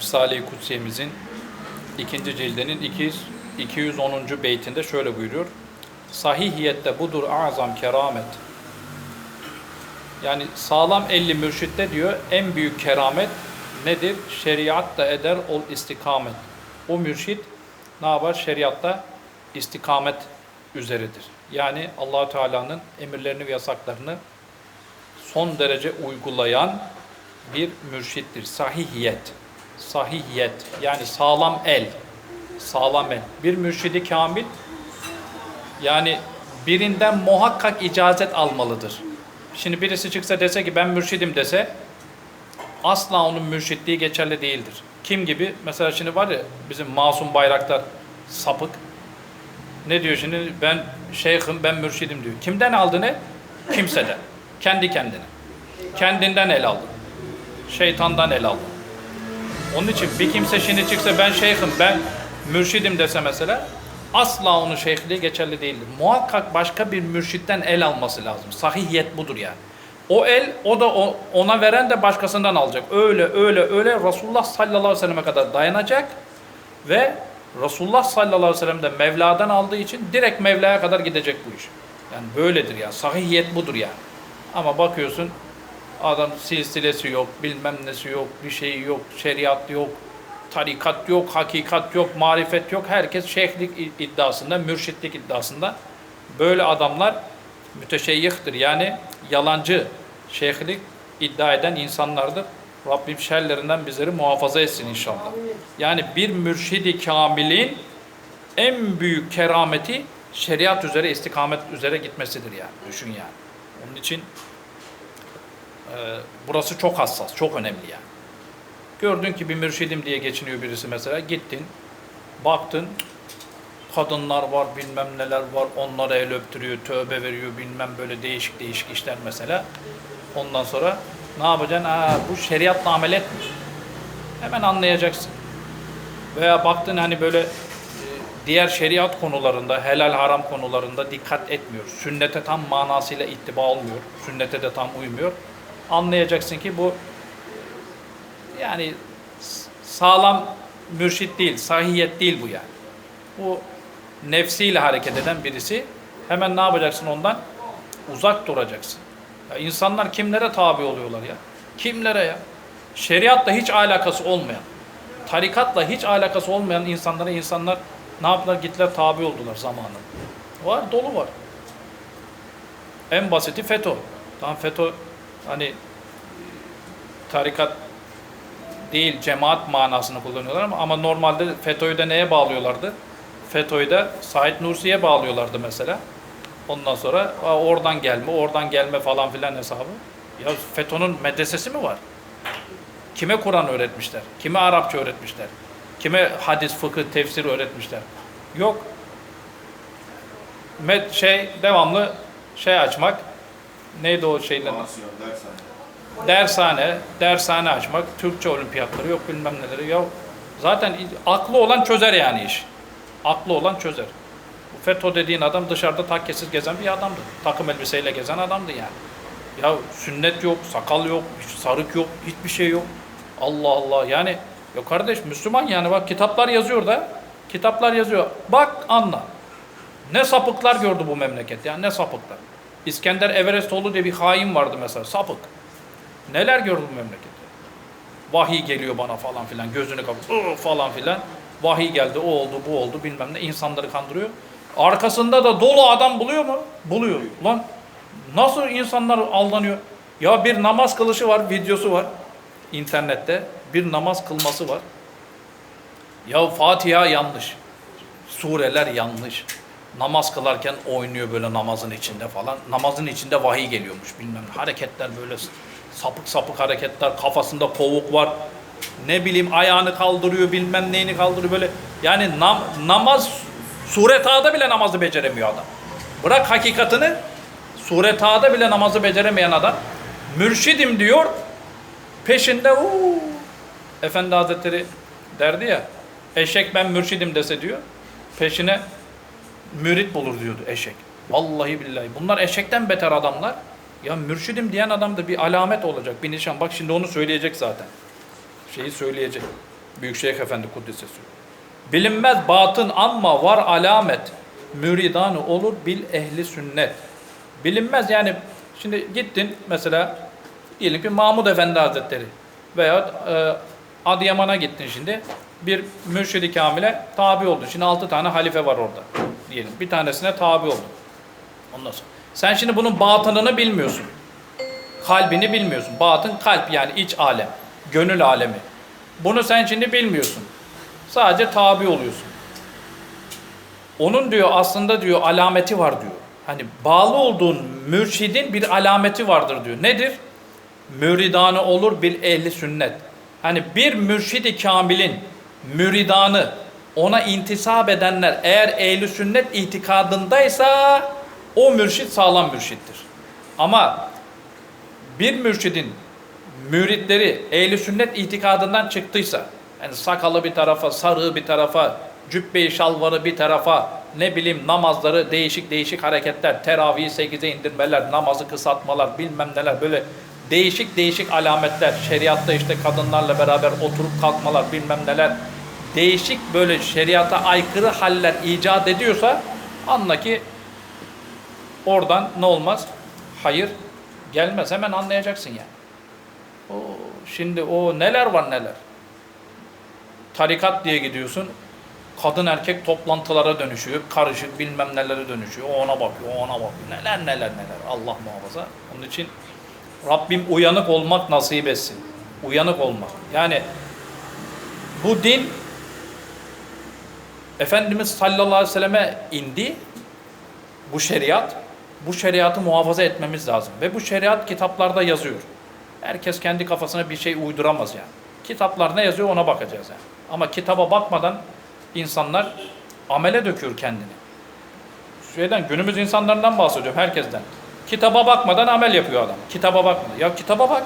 Risale-i Kutsiye'mizin ikinci cildinin 200 210. beytinde şöyle buyuruyor. Sahihiyette budur azam keramet. Yani sağlam elli mürşitte diyor en büyük keramet nedir? Şeriat da eder ol istikamet. O mürşit ne yapar? Şeriatta istikamet üzeredir. Yani allah Teala'nın emirlerini ve yasaklarını son derece uygulayan bir mürşittir. Sahihiyet. Sahihiyet. Yani sağlam el. Sağlam el. Bir mürşidi kamil yani birinden muhakkak icazet almalıdır. Şimdi birisi çıksa dese ki ben mürşidim dese asla onun mürşitliği geçerli değildir. Kim gibi? Mesela şimdi var ya bizim Masum Bayraktar sapık. Ne diyor şimdi? Ben şeyhim, ben mürşidim diyor. Kimden aldı ne? Kimseden. Kendi kendine. Kendinden el aldı. Şeytandan el aldı. Onun için bir kimse şimdi çıksa ben şeyhim, ben mürşidim dese mesela asla onun şeyhliği geçerli değildir. Muhakkak başka bir mürşitten el alması lazım. Sahihiyet budur yani. O el, o da ona veren de başkasından alacak. Öyle, öyle, öyle Resulullah sallallahu aleyhi ve selleme kadar dayanacak ve Resulullah sallallahu aleyhi ve sellem de Mevla'dan aldığı için direkt Mevla'ya kadar gidecek bu iş. Yani böyledir ya. Sahihiyet budur yani. Ama bakıyorsun adam silsilesi yok, bilmem nesi yok, bir şey yok, şeriat yok, tarikat yok, hakikat yok, marifet yok. Herkes şeyhlik iddiasında, mürşitlik iddiasında. Böyle adamlar müteşeyyihtir. Yani yalancı şeyhlik iddia eden insanlardır. Rabbim şerlerinden bizleri muhafaza etsin inşallah. Yani bir mürşidi kamilin en büyük kerameti şeriat üzere, istikamet üzere gitmesidir yani. Düşün yani. Onun için burası çok hassas, çok önemli yani. Gördün ki bir mürşidim diye geçiniyor birisi mesela. Gittin, baktın, kadınlar var, bilmem neler var, onlara el öptürüyor, tövbe veriyor, bilmem böyle değişik değişik işler mesela. Ondan sonra ne yapacaksın? Aa, bu şeriatla amel etmiyor. Hemen anlayacaksın. Veya baktın hani böyle e, diğer şeriat konularında, helal haram konularında dikkat etmiyor. Sünnete tam manasıyla ittiba olmuyor. Sünnete de tam uymuyor. Anlayacaksın ki bu yani sağlam mürşit değil, sahiyet değil bu yani. Bu nefsiyle hareket eden birisi hemen ne yapacaksın ondan? Uzak duracaksın. Ya insanlar kimlere tabi oluyorlar ya? Kimlere ya? Şeriatla hiç alakası olmayan, tarikatla hiç alakası olmayan insanlara insanlar ne yaptılar? Gittiler tabi oldular zamanında. Var, dolu var. En basiti FETÖ. Tam FETÖ hani tarikat değil cemaat manasını kullanıyorlar ama, ama normalde FETÖ'yü de neye bağlıyorlardı? FETÖ'yü de Said Nursi'ye bağlıyorlardı mesela. Ondan sonra "Aa, oradan gelme, oradan gelme falan filan hesabı. Ya FETÖ'nün medresesi mi var? Kime Kur'an öğretmişler? Kime Arapça öğretmişler? Kime hadis, fıkıh, tefsir öğretmişler? Yok. Med şey devamlı şey açmak. Neydi o şeyler? Pansiyon, dershane. dershane, dershane açmak, Türkçe olimpiyatları yok bilmem neleri. Ya zaten aklı olan çözer yani iş. Aklı olan çözer. Bu FETÖ dediğin adam dışarıda takkesiz gezen bir adamdı. Takım elbiseyle gezen adamdı yani. Ya sünnet yok, sakal yok, sarık yok, hiçbir şey yok. Allah Allah yani ya kardeş Müslüman yani bak kitaplar yazıyor da kitaplar yazıyor. Bak anla. Ne sapıklar gördü bu memleket yani ne sapıklar. İskender Everestoğlu diye bir hain vardı mesela sapık. Neler gördü bu memlekette? Vahiy geliyor bana falan filan gözünü kapatıyor falan filan. Vahiy geldi o oldu bu oldu bilmem ne insanları kandırıyor. Arkasında da dolu adam buluyor mu? Buluyor. Lan nasıl insanlar aldanıyor? Ya bir namaz kılışı var videosu var internette. Bir namaz kılması var. Ya Fatiha yanlış. Sureler yanlış. Namaz kılarken oynuyor böyle namazın içinde falan. Namazın içinde vahiy geliyormuş bilmem. Hareketler böyle sapık sapık hareketler. Kafasında kovuk var. Ne bileyim ayağını kaldırıyor bilmem neyini kaldırıyor böyle. Yani nam- namaz suret ağda bile namazı beceremiyor adam. Bırak hakikatini suret ağda bile namazı beceremeyen adam. Mürşidim diyor. Peşinde uuu. Efendi Hazretleri derdi ya eşek ben mürşidim dese diyor. Peşine mürit bulur diyordu eşek. Vallahi billahi. Bunlar eşekten beter adamlar. Ya mürşidim diyen adam da bir alamet olacak, bir nişan. Bak şimdi onu söyleyecek zaten. Şeyi söyleyecek. Büyükşehir Efendi Kuddisesi. Bilinmez batın ama var alamet. Müridanı olur bil ehli sünnet. Bilinmez yani şimdi gittin mesela diyelim ki Mahmud Efendi Hazretleri veya e, Adıyaman'a gittin şimdi bir mürşidi kamile tabi oldu. Şimdi altı tane halife var orada diyelim. Bir tanesine tabi oldu. Ondan sonra. Sen şimdi bunun batınını bilmiyorsun. Kalbini bilmiyorsun. Batın kalp yani iç alem. Gönül alemi. Bunu sen şimdi bilmiyorsun. Sadece tabi oluyorsun. Onun diyor aslında diyor alameti var diyor. Hani bağlı olduğun mürşidin bir alameti vardır diyor. Nedir? Müridanı olur bil ehli sünnet. Hani bir mürşidi kamilin müridanı ona intisap edenler eğer ehli sünnet itikadındaysa o mürşit sağlam mürşittir. Ama bir mürşidin müritleri ehli sünnet itikadından çıktıysa yani sakalı bir tarafa, sarığı bir tarafa, cübbe-i şalvarı bir tarafa, ne bileyim namazları değişik değişik hareketler, teravihi 8'e indirmeler, namazı kısaltmalar, bilmem neler böyle değişik değişik alametler, şeriatta işte kadınlarla beraber oturup kalkmalar, bilmem neler, değişik böyle şeriata aykırı haller icat ediyorsa anla ki oradan ne olmaz? Hayır gelmez. Hemen anlayacaksın yani. O, şimdi o neler var neler. Tarikat diye gidiyorsun. Kadın erkek toplantılara dönüşüyor. Karışık bilmem nelere dönüşüyor. O ona bakıyor, o ona bakıyor. Neler neler neler. Allah muhafaza. Onun için Rabbim uyanık olmak nasip etsin. Uyanık olmak. Yani bu din Efendimiz sallallahu aleyhi ve selleme indi. Bu şeriat. Bu şeriatı muhafaza etmemiz lazım. Ve bu şeriat kitaplarda yazıyor. Herkes kendi kafasına bir şey uyduramaz yani. Kitaplar ne yazıyor ona bakacağız yani. Ama kitaba bakmadan insanlar amele döküyor kendini. Şeyden günümüz insanlarından bahsediyorum herkesten. Kitaba bakmadan amel yapıyor adam. Kitaba bakmadan. Ya kitaba bak.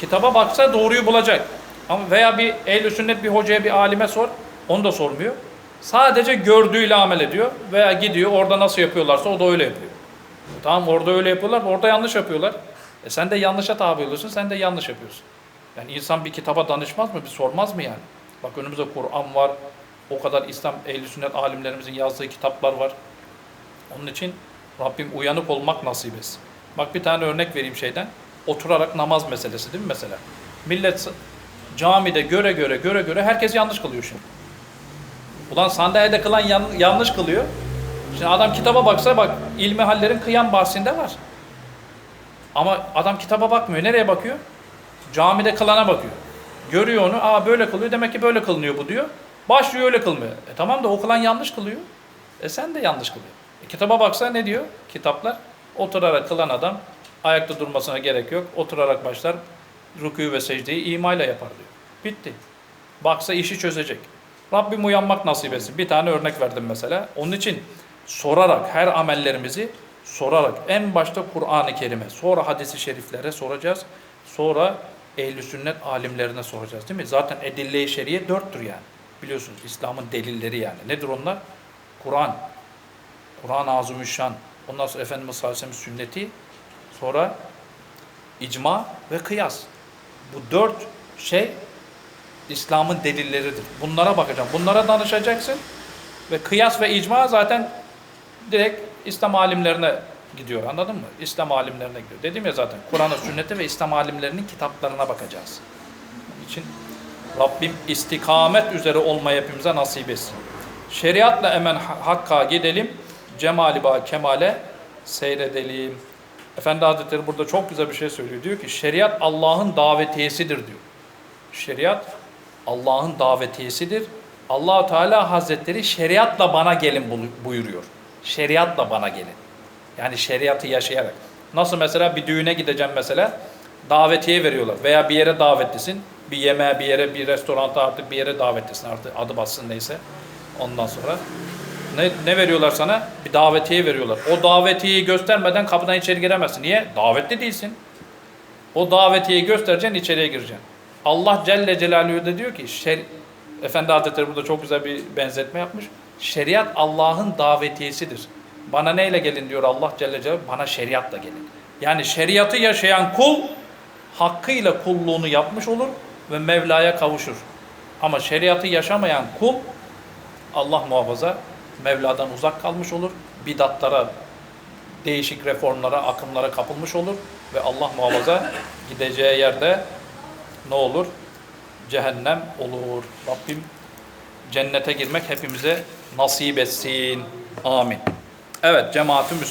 Kitaba baksa doğruyu bulacak. Ama veya bir ehl sünnet bir hocaya bir alime sor. Onu da sormuyor. Sadece gördüğüyle amel ediyor veya gidiyor orada nasıl yapıyorlarsa o da öyle yapıyor. Tamam orada öyle yapıyorlar, orada yanlış yapıyorlar. E sen de yanlışa tabi oluyorsun, sen de yanlış yapıyorsun. Yani insan bir kitaba danışmaz mı, bir sormaz mı yani? Bak önümüzde Kur'an var, o kadar İslam ehli sünnet alimlerimizin yazdığı kitaplar var. Onun için Rabbim uyanık olmak nasip etsin. Bak bir tane örnek vereyim şeyden. Oturarak namaz meselesi değil mi mesela? Millet camide göre göre göre göre herkes yanlış kılıyor şimdi. Ulan sandalyede kılan yan, yanlış kılıyor. Şimdi adam kitaba baksa bak ilmi hallerin kıyam bahsinde var. Ama adam kitaba bakmıyor. Nereye bakıyor? Camide kılana bakıyor. Görüyor onu. Aa böyle kılıyor. Demek ki böyle kılınıyor bu diyor. Başlıyor öyle kılmıyor. E tamam da o kılan yanlış kılıyor. E sen de yanlış kılıyor. E, kitaba baksa ne diyor kitaplar? Oturarak kılan adam ayakta durmasına gerek yok. Oturarak başlar. Rükû ve secdeyi imayla yapar diyor. Bitti. Baksa işi çözecek. Rabbim uyanmak nasip etsin. Bir tane örnek verdim mesela. Onun için sorarak her amellerimizi sorarak en başta Kur'an-ı Kerim'e, sonra hadisi şeriflere soracağız. Sonra ehl sünnet alimlerine soracağız değil mi? Zaten edille-i şeriye dörttür yani. Biliyorsunuz İslam'ın delilleri yani. Nedir onlar? Kur'an, Kur'an-ı Azimüşşan, ondan sonra Efendimiz sallallahu aleyhi ve sellem sünneti, sonra icma ve kıyas. Bu dört şey İslam'ın delilleridir. Bunlara bakacağım. Bunlara danışacaksın ve kıyas ve icma zaten direkt İslam alimlerine gidiyor. Anladın mı? İslam alimlerine gidiyor. Dedim ya zaten Kur'an'a, sünnete ve İslam alimlerinin kitaplarına bakacağız. Onun için Rabbim istikamet üzere olmayı hepimize nasip etsin. Şeriatla hemen hakka gidelim. Cemali ba kemale seyredelim. Efendi Hazretleri burada çok güzel bir şey söylüyor. Diyor ki şeriat Allah'ın davetiyesidir diyor. Şeriat Allah'ın davetiyesidir. allah Teala Hazretleri şeriatla bana gelin buyuruyor. Şeriatla bana gelin. Yani şeriatı yaşayarak. Nasıl mesela bir düğüne gideceğim mesela davetiye veriyorlar veya bir yere davetlisin. Bir yemeğe, bir yere, bir restoranta artık bir yere davetlisin artık adı bassın neyse. Ondan sonra ne, ne veriyorlar sana? Bir davetiye veriyorlar. O davetiyeyi göstermeden kapıdan içeri giremezsin. Niye? Davetli değilsin. O davetiyeyi göstereceksin içeriye gireceksin. Allah Celle Celaluhu da diyor ki şer Efendi Hazretleri burada çok güzel bir benzetme yapmış. Şeriat Allah'ın davetiyesidir. Bana neyle gelin diyor Allah Celle Celaluhu? Bana şeriatla gelin. Yani şeriatı yaşayan kul hakkıyla kulluğunu yapmış olur. ve Mevla'ya kavuşur. Ama şeriatı yaşamayan kul Allah muhafaza Mevla'dan uzak kalmış olur. Bidatlara, değişik reformlara, akımlara kapılmış olur ve Allah muhafaza gideceği yerde ne olur? Cehennem olur. Rabbim cennete girmek hepimize nasip etsin. Amin. Evet Müslümin.